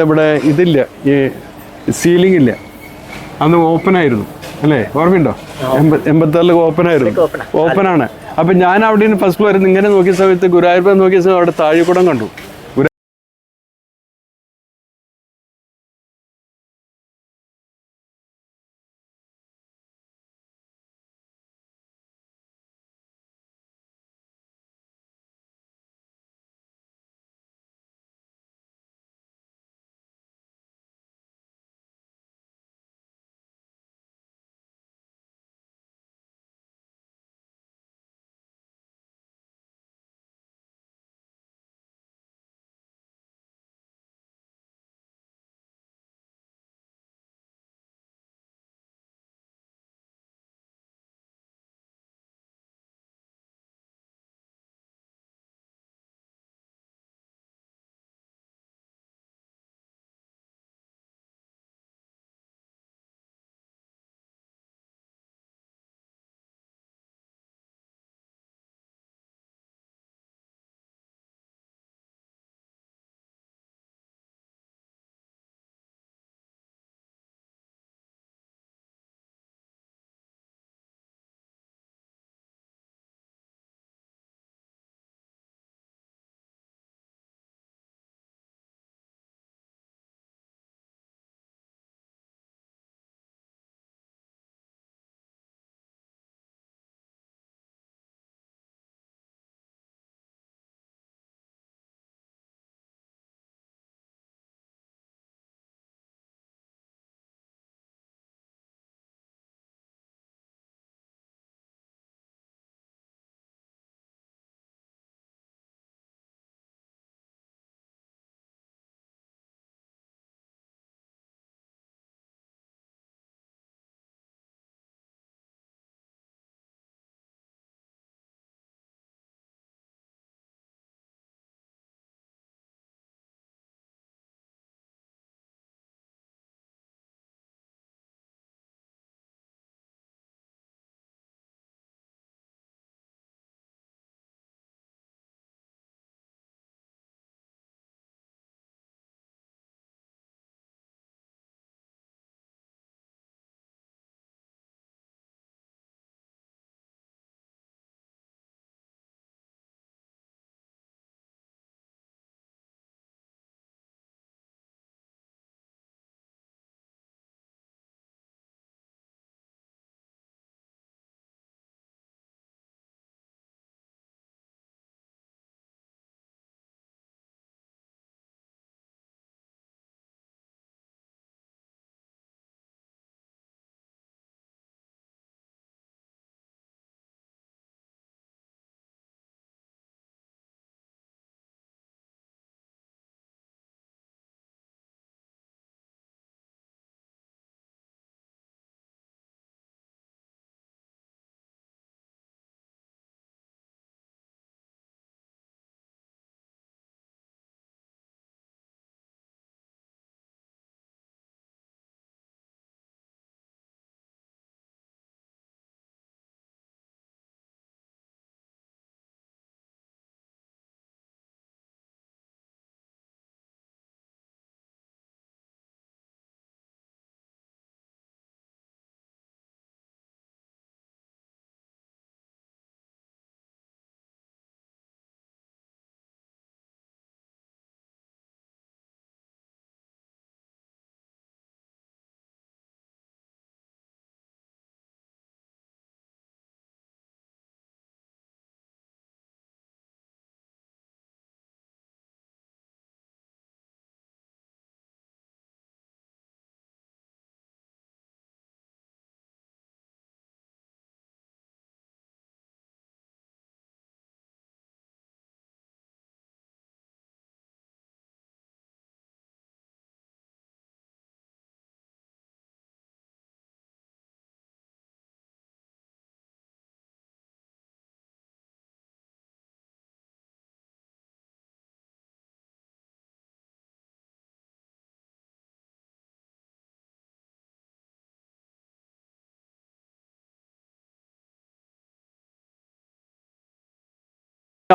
ഇവിടെ ഇതില്ല. ഈ സീലിംഗ് ഇല്ല. അന്ന് ഓപ്പൺ ആയിരുന്നു. അല്ലേ? ഓർമ്മയുണ്ടോ? എൺപ- എൺപത്തിയാറിൽ ഓപ്പൺ ആയിരുന്നു. ഓപ്പൺ ആണ്. അപ്പൊ ഞാൻ അവിടെ ഫസ്റ്റ് ഫ്ലോർ ഇങ്ങനെ നോക്കിയ സമയത്ത് ഗുരുവായൂർ നോക്കിയ സമയത്ത് അവിടെ താഴെക്കൂടം കണ്ടു.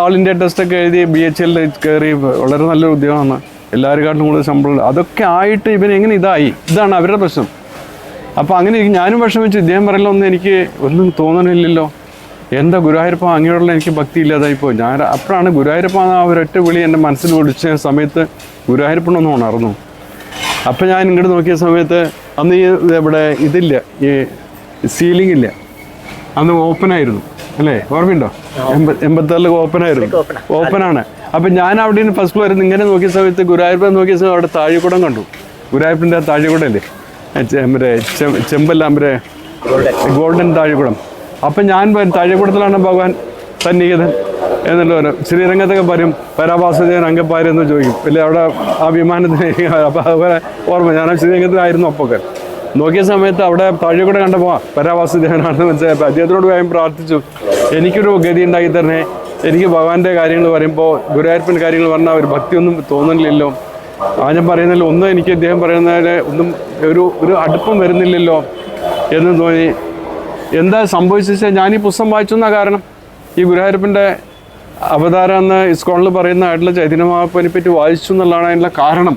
ഓൾ ഇന്ത്യ ടെസ്റ്റ് ഒക്കെ എഴുതി ബി എച്ച് എല്ലിൽ കയറി വളരെ നല്ലൊരു ഉദ്യോഗമാണ്. എല്ലാവരെക്കാട്ടും കൂടുതൽ ശമ്പളം. അതൊക്കെ ആയിട്ട് ഇവൻ എങ്ങനെ ഇതായി? ഇതാണ് അവരുടെ പ്രശ്നം. അപ്പോൾ അങ്ങനെ. ഞാനും വിഷമിച്ചു. ഇദ്ദേഹം പറയില്ല ഒന്നും എനിക്ക് ഒന്നും തോന്നണില്ലല്ലോ. എന്താ ഗുരുവായൂരപ്പ അങ്ങനെയുള്ള എനിക്ക് ഭക്തി ഇല്ലാതായിപ്പോ ഞാൻ അപ്പോഴാണ് ഗുരുവായൂരപ്പ ആ ഒരൊറ്റ വിളി എന്റെ മനസ്സിൽ വിളിച്ച സമയത്ത് ഗുരുവായൂരപ്പണൊന്നും ഉണർന്നു. അപ്പം ഞാൻ ഇങ്ങോട്ട് നോക്കിയ സമയത്ത് അന്ന് ഈ ഇവിടെ ഇതില്ല ഈ സീലിംഗ് ഇല്ല. അന്ന് ഓപ്പൺ ആയിരുന്നു. അല്ലേ? ഓർമ്മയുണ്ടോ? എൺപ- എൺപത്തിയാറിൽ ഓപ്പൺ ആയിരുന്നു ആ. ഓപ്പൺ ആണ് അപ്പം ഞാൻ അവിടെ നിന്ന് ഫസ്റ്റ് ഫ്ലോറിൽ ഇങ്ങനെ നോക്കിയ സമയത്ത് ഗുരുവായൂരപ്പൻ നോക്കിയ സമയത്ത് അവിടെ താഴെക്കൂടം കണ്ടു. ഗുരുവായൂരപ്പന്റെ താഴെക്കൂടം അല്ലേ ആ മറ്റേ ചെമ്പല്ല മറ്റേ ഗോൾഡൻ. താഴെക്കൂടം അപ്പം ഞാൻ താഴെക്കൂടത്തിലാണ് ഭഗവാൻ സന്നിഹിതൻ എന്നുള്ള ഒരു ശ്രീരംഗത്തൊക്കെ പറയും പരാഭാസജൻ അങ്കപ്പാരെന്ന് ചോദിക്കും. ഇല്ലേ അവിടെ ആ വിമാനത്തിന് അപ്പം അതുപോലെ ഓർമ്മ. ഞാൻ ആ ശ്രീരംഗത്തിലായിരുന്നു അപ്പൊക്കെ. നോക്കിയ സമയത്ത് അവിടെ താഴെ കൂടെ കണ്ടപ്പോൾ പരാവാസുദേവനാണെന്ന് മനസ്സിലായപ്പോൾ അദ്ദേഹത്തിനോട് വേഗം പ്രാർത്ഥിച്ചു. എനിക്കൊരു ഗതി ഉണ്ടാക്കി തരണേ. എനിക്ക് ഭഗവാന്റെ കാര്യങ്ങൾ പറയുമ്പോൾ ഗുരുവായൂരപ്പൻ കാര്യങ്ങൾ പറഞ്ഞാൽ ഒരു ഭക്തിയൊന്നും തോന്നുന്നില്ലല്ലോ ആ ഞാൻ പറയുന്നില്ല ഒന്നും എനിക്ക് അദ്ദേഹം പറയുന്നതിൽ ഒന്നും ഒരു ഒരു അടുപ്പം വരുന്നില്ലല്ലോ എന്ന് തോന്നി. എന്താ സംഭവിച്ചാൽ ഞാൻ ഈ പുസ്തകം വായിച്ചു എന്നാ കാരണം? ഈ ഗുരുവായൂരപ്പന്റെ അവതാരം എന്ന് ഇസ്കോണിൽ പറയുന്ന ആയിട്ടുള്ള ചൈതന്യമാപ്പനെ പറ്റി വായിച്ചു എന്നുള്ളതാണ് അതിനുള്ള കാരണം.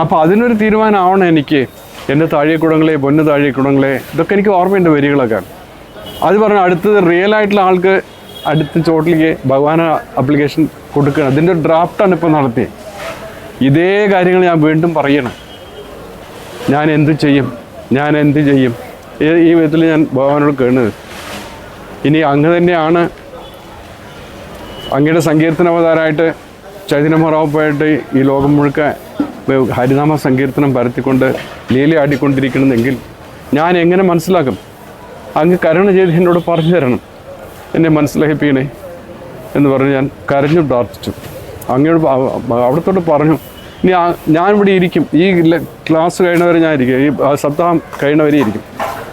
അപ്പോൾ അതിനൊരു തീരുമാനമാവണം എനിക്ക്. എന്റെ താഴെക്കുടങ്ങളെ പൊന്ന് താഴെക്കുടങ്ങളെ ഇതൊക്കെ എനിക്ക് ഓർമ്മയുണ്ട് വരികളൊക്കെ. അത് പറഞ്ഞ അടുത്തത് റിയൽ ആയിട്ടുള്ള ആൾക്ക് അടുത്ത ചോട്ടിലേക്ക് ഭഗവാന അപ്ലിക്കേഷൻ കൊടുക്കണം അതിന്റെ ഡ്രാഫ്റ്റാണ് ഇപ്പോൾ നടത്തിയത്. ഇതേ കാര്യങ്ങൾ ഞാൻ വീണ്ടും പറയണം. ഞാൻ എന്ത് ചെയ്യും? ഞാൻ എന്ത് ചെയ്യും? ഈ- വിധത്തിൽ ഞാൻ ഭഗവാനോട് കേണത് ഇനി അങ്ങ് തന്നെയാണ് അങ്ങയുടെ സങ്കീർത്തന അവതാരമായിട്ട് ചൈതന്യമറാവ് പോയിട്ട് ഈ ലോകം മുഴുക്ക ഹരിനാമ സങ്കീർത്തനം പരത്തിക്കൊണ്ട് ലീലയാടിക്കൊണ്ടിരിക്കണമെങ്കിൽ ഞാൻ എങ്ങനെ മനസ്സിലാക്കും? അങ്ങ് കരുണ ചെയ്ത് എന്നോട് പറഞ്ഞു തരണം. എന്നെ മനസ്സിലാക്കിപ്പിക്കണേ എന്ന് പറഞ്ഞ് ഞാൻ കരഞ്ഞു പ്രാർത്ഥിച്ചു. അങ്ങയോട് അവിടത്തോട്ട് പറഞ്ഞു ഇനി ഞാൻ ഇവിടെ ഇരിക്കും. ഈ ക്ലാസ് കഴിയുന്നവരെ ഞാൻ ഇരിക്കും. ഈ സപ്താഹം കഴിയുന്നവരെ ഇരിക്കും.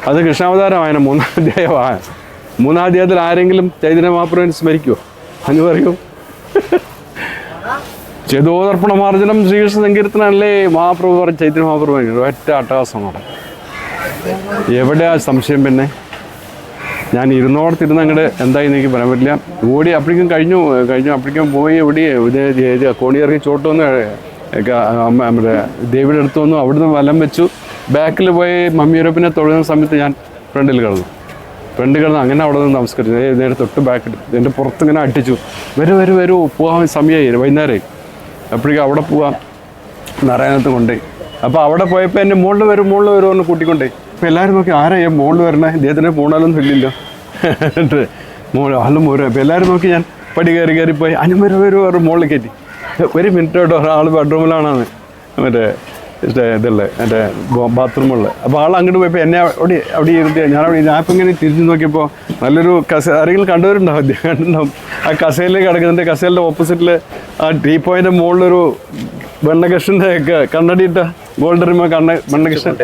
അത് കൃഷ്ണാവതാരമായ മൂന്നാം അധ്യായമായ മൂന്നാം അധ്യായത്തിൽ ആരെങ്കിലും ചൈതന്യ മഹാപ്രഭുവിനെ സ്മരിക്കുമോ അങ്ങ് പറയൂ. ചേതോദർപ്പണമാർജനം ശ്രീകൃഷ്ണ സങ്കീർത്തനല്ലേ? മഹാപ്രഭു പറഞ്ഞു ചൈതന്യ മഹാപ്രഭു ഒറ്റ അട്ടഹാസമാണ് എവിടെയാ സംശയം പിന്നെ? ഞാൻ ഇരുന്നോടത്തിരുന്ന് അങ്ങോട്ട് എന്തായി എനിക്ക് പറയാൻ പറ്റില്ല. ഓടി അപ്പഴേക്കും കഴിഞ്ഞു കഴിഞ്ഞു അപ്പഴേക്കും പോയി എവിടെ ഇത് കോണിയിറങ്ങി ചോട്ട് വന്ന് നമ്മുടെ ദേവിയുടെ അടുത്ത് വന്നു അവിടുന്ന് വലം വെച്ചു. ബാക്കിൽ പോയി മമ്മിയൂരപ്പിനെ തൊഴുന്ന സമയത്ത് ഞാൻ ഫ്രണ്ടിൽ കിടന്നു. ഫ്രണ്ട് കിടന്ന് അങ്ങനെ അവിടെ നിന്ന് നമസ്കരിച്ചു. നേരെ തൊട്ട് ബാക്കിൽ എന്റെ പുറത്ത് ഇങ്ങനെ അട്ടിച്ചു വരൂ വരൂ വരൂ പോകാൻ സമയമായി വൈകുന്നേരമായി അപ്പോഴേക്കും അവിടെ പോവാം. നാരായണത്ത് കൊണ്ടുപോയി അപ്പോൾ അവിടെ പോയപ്പോൾ എന്റെ മുകളിൽ വരും മുകളിൽ വരും എന്ന് കൂട്ടിക്കൊണ്ടേ. അപ്പോൾ എല്ലാവരും നോക്കി ആരാ ഈ മുകളിൽ വരണേ? ഇദ്ദേഹത്തിന് പോണാലൊന്നും ഇല്ലല്ലോ. മോൾ ആളും വരും അപ്പോൾ എല്ലാവരും നോക്കി ഞാൻ പടി കയറി കയറി പോയി. അനുമരവരും വരും വരും വരും മുകളിൽ കയറ്റി. ഒരു മിനിറ്റ് കേട്ടോ ഒരാൾ ബെഡ്റൂമിലാണെന്ന് മറ്റേ ഇതല്ലേ മറ്റേ ബാത്റൂമുള്ള. അപ്പോൾ ആൾ അങ്ങോട്ട് പോയപ്പോൾ എന്നെ അവിടെ അവിടെ ഇരുത്തി ഞാൻ അവിടെ ഞാൻ ഇപ്പം ഇങ്ങനെ തിരിഞ്ഞു നോക്കിയപ്പോൾ നല്ലൊരു കസ ആരെങ്കിലും കണ്ടവരുണ്ടാവും അദ്ദേഹം കണ്ടിട്ടുണ്ടാവും. ആ കസേലിലേക്ക് കിടക്കുന്നുണ്ട്. കസേലിന്റെ ഓപ്പോസിറ്റിൽ ആ ടീ പോയിന്റെ മുകളിലൊരു വെണ്ണകൃഷ്ണന്റെ ഒക്കെ കണ്ണടിയിട്ട ഗോൾഡ് റിമ കണ്ണ വെണ്ണകൃഷ്ണൻ.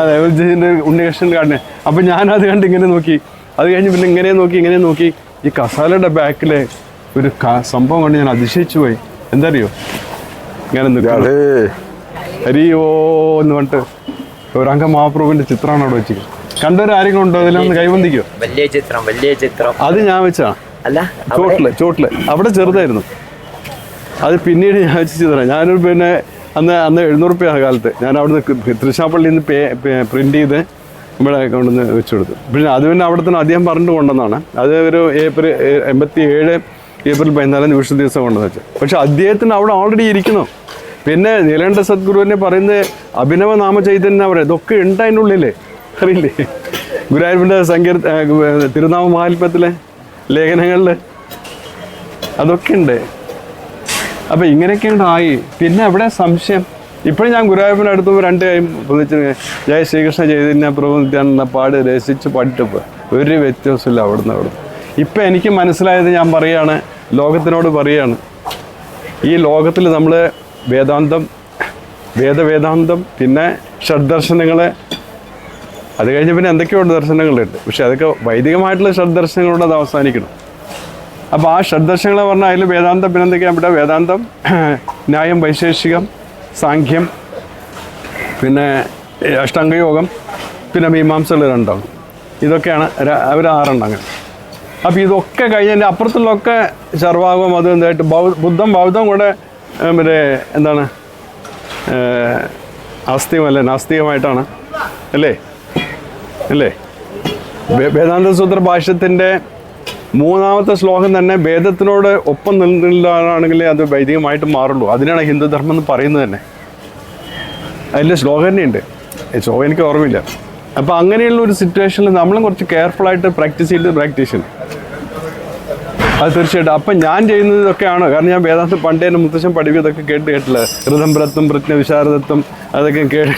അതെ ഇതിന്റെ ഉണ്ണികൃഷ്ണൻ കണ്ണ്. അപ്പം ഞാനത് കണ്ട് ഇങ്ങനെ നോക്കി. അത് കഴിഞ്ഞ് പിന്നെ ഇങ്ങനെ നോക്കി ഇങ്ങനെ നോക്കി. ഈ കസാലയുടെ ബാക്കിലെ ഒരു സംഭവം കണ്ട് ഞാൻ അതിശയിച്ചു പോയി. എന്താ അറിയോ? ഇങ്ങനെ ഹരിയോ എന്ന് പറഞ്ഞിട്ട് ഒരംഗ മഹാപ്രഭുവിന്റെ ചിത്രമാണ് അവിടെ വെച്ചിരിക്കുന്നത്. കണ്ടൊരു ആരെങ്കിലും ഉണ്ടോ അതിലൊന്ന് കൈവന്തിക്കോ വലിയ ചിത്രം വലിയ ചിത്രം. അത് ഞാൻ വെച്ചാ? അല്ല ചോട്ടിൽ ചോട്ടിൽ. അവിടെ ചെറുതായിരുന്നു. അത് പിന്നീട് ഞാൻ വെച്ച് ചിത്രം ഞാനൊരു പിന്നെ അന്ന് അന്ന് എഴുന്നൂറ് രൂപ കാലത്ത് ഞാൻ അവിടുന്ന് തൃശ്ശാപ്പള്ളിയിൽ നിന്ന് പേ പ്രിന്റ് ചെയ്ത് ഇവിടെ കൊണ്ടുവന്ന് വെച്ചു കൊടുത്തു പിന്നെ അത് പിന്നെ അവിടെ തന്നെ അദ്ദേഹം പറഞ്ഞിട്ട് കൊണ്ടുവന്നാണ് അത് ഒരു ഏപ്രിൽ എൺപത്തി ഏഴ് ഏപ്രിൽ പതിനാലാം നിമിഷം ദിവസം കൊണ്ടുവന്ന് വെച്ചു പക്ഷെ അദ്ദേഹത്തിന് അവിടെ ഓൾറെഡി ഇരിക്കുന്നു. പിന്നെ നീലകണ്ഠ സദ്ഗുരുവിനെ പറയുന്നത് അഭിനവ നാമചൈതന്യം അവരെ. ഇതൊക്കെ ഉണ്ട് അതിന്റെ ഉള്ളിലേ. അറിയില്ലേ? ഗുരുവായൂരിന്റെ സങ്കീർ തിരുനാമ മഹാത്മ്യത്തിലെ ലേഖനങ്ങളിൽ അതൊക്കെ ഉണ്ട്. അപ്പം ഇങ്ങനെയൊക്കെ ഉണ്ടായി പിന്നെ എവിടെ സംശയം. ഇപ്പോഴും ഞാൻ ഗുരുവായൂരിന്റെ അടുത്ത് രണ്ട് കൈ പൊതിച്ച് ജയ ശ്രീകൃഷ്ണ ചൈതന്യ പ്രഭു നിത്യാനന്ദ പാട് രസിച്ച് പാടിട്ടപ്പോൾ ഒരു വ്യത്യാസമില്ല അവിടുന്ന് അവിടുന്ന്. ഇപ്പം എനിക്ക് മനസ്സിലായത് ഞാൻ പറയുകയാണ് ലോകത്തിനോട് പറയുകയാണ്. ഈ ലോകത്തിൽ നമ്മൾ വേദാന്തം വേദവേദാന്തം പിന്നെ ഷഡ്ദർശനങ്ങൾ അത് കഴിഞ്ഞ് പിന്നെ എന്തൊക്കെയുണ്ട് ദർശനങ്ങളുണ്ട് പക്ഷെ അതൊക്കെ വൈദികമായിട്ടുള്ള ഷഡ്ദർശനങ്ങളോട് അത് അവസാനിക്കണം. അപ്പോൾ ആ ഷഡ്ദർശനങ്ങളെ പറഞ്ഞാൽ അതിൽ വേദാന്തം പിന്നെ എന്തൊക്കെയാണ് ഇവിടെ വേദാന്തം ന്യായം വൈശേഷികം സാഖ്യം പിന്നെ അഷ്ടാംഗയോഗം പിന്നെ മീമാംസകൾ രണ്ടാണ് ഇതൊക്കെയാണ് അവർ ആറെണ്ണം അങ്ങനെ. അപ്പോൾ ഇതൊക്കെ കഴിഞ്ഞതിന്റെ അപ്പുറത്തുള്ളൊക്കെ ചർവാകം അത് എന്തായിട്ട് ബൗ ബുദ്ധം ബൗദ്ധം കൂടെ മറ്റേ എന്താണ്? ആസ്തികമല്ല? നാസ്തികമായിട്ടാണ്. അല്ലേ? അല്ലേ? വേദാന്ത സൂത്ര ഭാഷ്യത്തിന്റെ മൂന്നാമത്തെ ശ്ലോകം തന്നെ വേദത്തിനോട് ഒപ്പം നിൽക്കുന്നതാണെങ്കിൽ അത് വൈദികമായിട്ട് മാറുള്ളൂ. അതിനാണ് ഹിന്ദുധർമ്മം എന്ന് പറയുന്നത് തന്നെ. അതിന്റെ ശ്ലോകം തന്നെയുണ്ട്. ശ്ലോകം എനിക്ക് ഓർമ്മയില്ല. അപ്പോൾ അങ്ങനെയുള്ള ഒരു സിറ്റുവേഷനിൽ നമ്മളും കുറച്ച് കെയർഫുള്ളായിട്ട് പ്രാക്ടീസ് ചെയ്ത് പ്രാക്ടീസ് പ്രാക്ടീഷൻ അത് തീർച്ചയായിട്ടും. അപ്പം ഞാൻ ചെയ്യുന്നതൊക്കെയാണ്. കാരണം ഞാൻ വേദാന്ത പണ്ടേ എന്റെ മുത്തശ്ശൻ പഠിക്കും ഇതൊക്കെ കേട്ട് കേട്ടില്ല? ഋതംഭരത്വം പ്രജ്ഞ വിശാരദത്വം അതൊക്കെ കേട്ട്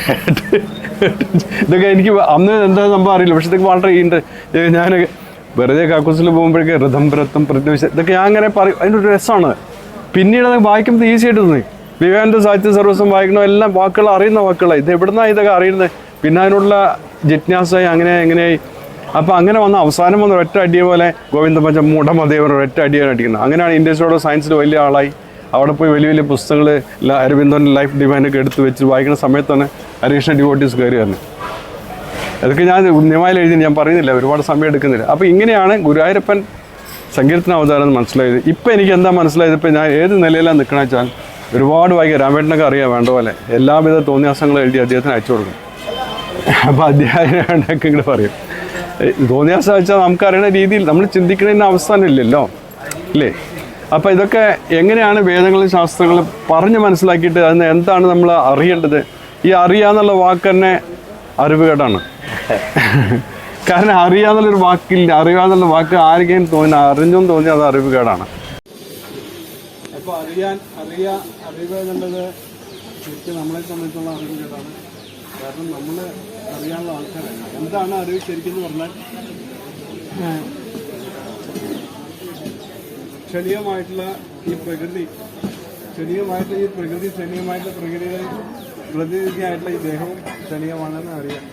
ഇതൊക്കെ എനിക്ക് അന്ന് എന്താ സംഭവം അറിയില്ല. പക്ഷെ ഇതൊക്കെ വളരെ ഇൻട്ര ഞാൻ വെറുതെ കാക്കൂസിൽ പോകുമ്പോഴേക്ക് ഋതംഭരത്വം പ്രജ്ഞ വിശ ഇതൊക്കെ ഞാൻ അങ്ങനെ പറയും. അതിന്റെ ഒരു രസമാണ്. പിന്നീട് അത് വായിക്കുമ്പോൾ ഈസി ആയിട്ട് തോന്നി. വിവേകാനന്ദ സാഹിത്യ സർവീസും വായിക്കണോ എല്ലാം വാക്കുകൾ അറിയുന്ന വാക്കുകളാണ് ഇത് എവിടുന്നാണ് ഇതൊക്കെ അറിയുന്നത്? പിന്നെ അതിനുള്ള ജിജ്ഞാസായി അങ്ങനെ എങ്ങനെയായി? അപ്പോൾ അങ്ങനെ വന്ന അവസാനം വന്ന ഒറ്റ അടിയെ പോലെ ഗോവിന്ദ പഞ്ച മൂഢമദേവൻ ഒറ്റ അടിയാണ് അടിക്കുന്നത്. അങ്ങനെയാണ് ഇൻഡസ്ട്രിയോട് സയൻസിൽ വലിയ ആളായി. അവിടെ പോയി വലിയ വലിയ പുസ്തകങ്ങൾ അരവിന്ദന്റെ ലൈഫ് ഡിവൈനൊക്കെ എടുത്ത് വെച്ച് വായിക്കുന്ന സമയത്താണ് ഹരികൃഷ്ണ ഡിവോട്ടീസ് കയറി വരുന്നത് അതൊക്കെ ഞാൻ നിയമായി എഴുതി ഞാൻ പറയുന്നില്ല ഒരുപാട് സമയം എടുക്കുന്നില്ല. അപ്പോൾ ഇങ്ങനെയാണ് ഗുരുവായൂരപ്പൻ സങ്കീർത്തന അവതാരം എന്ന് മനസ്സിലായത്. ഇപ്പം എനിക്ക് എന്താ മനസ്സിലായത്? ഇപ്പം ഞാൻ ഏത് നിലയിലാണ് നിൽക്കണമെന്ന് വെച്ചാൽ ഒരുപാട് വായിക്കുക രാമേട്ടനൊക്കെ അറിയാം വേണ്ട പോലെ. എല്ലാവിധ തോന്നിയാസങ്ങളും എഴുതി അദ്ദേഹത്തിന് അയച്ചു കൊടുക്കും. അപ്പോൾ അദ്ദേഹം ഇങ്ങോട്ട് പറയും. തോന്നിയാസം വെച്ചാൽ നമുക്കറിയണ രീതിയിൽ നമ്മൾ ചിന്തിക്കുന്നതിന്റെ അവസാനമില്ലല്ലോ ഇല്ലേ അപ്പോൾ ഇതൊക്കെ എങ്ങനെയാണ് വേദങ്ങളും ശാസ്ത്രങ്ങളും പറഞ്ഞ് മനസ്സിലാക്കിയിട്ട് അതിന് എന്താണ് നമ്മൾ അറിയേണ്ടത്? ഈ അറിയാന്നുള്ള വാക്ക് തന്നെ അറിവുകേടാണ്. കാരണം അറിയാന്നുള്ളൊരു വാക്കില്ല അറിയാന്നുള്ള വാക്ക് ആരെങ്കിലും തോന്നി അറിഞ്ഞു തോന്നി അത് അറിവുകേടാണ്. അപ്പോൾ അറിയാൻ അറിയാ അറിവ് എന്നുള്ളത് ശരിക്കും നമ്മളെ സംബന്ധിച്ചുള്ള അറിവ് കേട്ടാണ് കാരണം നമ്മൾ അറിയാനുള്ള ആൾക്കാരല്ല. എന്താണ് അറിവ് ശരിക്കും പറഞ്ഞാൽ ക്ഷണീയമായിട്ടുള്ള ഈ പ്രകൃതി ക്ഷണീയമായിട്ടുള്ള ഈ പ്രകൃതി ക്ഷണീയമായിട്ടുള്ള പ്രകൃതിയുടെ പ്രതിനിധിയായിട്ടുള്ള ഈ ദേഹവും ക്ഷണീയമാണെന്ന് അറിയാം.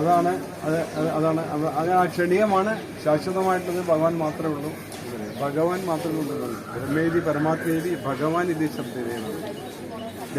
അതാണ് അത് അത് അതാണ് അത് ആ ക്ഷണീയമാണ് ശാശ്വതമായിട്ടുള്ളത് ഭഗവാൻ മാത്രമേ ഉള്ളൂ. ഭഗവാൻ മാത്രമേ ഉള്ളൂ. ബ്രഹ്മേതി പരമാത്മേതി ഭഗവാൻ ഇത് ശബ്ദമാണ്